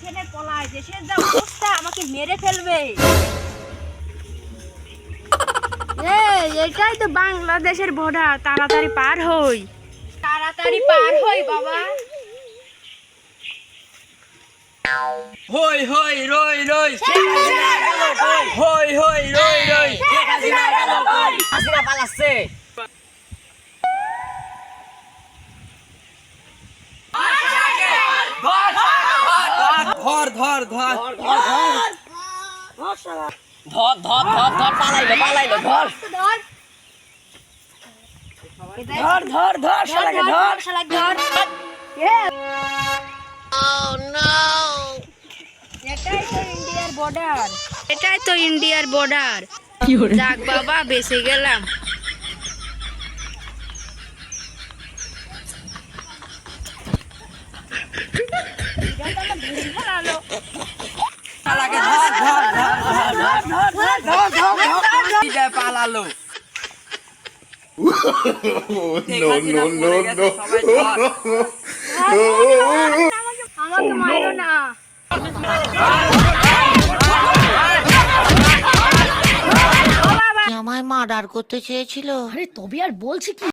ছেলে পলায় দেশের যা অবস্থা আমাকে মেরে ফেলবে। এই এটাই তো বাংলাদেশের বর্ডার তাড়াতাড়ি পার হই। তাড়াতাড়ি পার হই বাবা। হই হই রই রই। হই হই রই রই। হাসিনা পালাচ্ছে। ধর ধর ধর। ধর ধর ধর। ধর পালাইলো পালাইলো ধর। ধর। ধর ধর ধর শালাকে ধর শালাক ধর এটাই তো ইন্ডিয়ার বর্ডার এটাই তো ইন্ডিয়ার বর্ডার যাক বাবা বেঁচে গেলাম। পালালো no, no, no, no. আমাকে মারো না আমায় মার্ডার করতে চেয়েছিল আরে তবে আর বলছি কি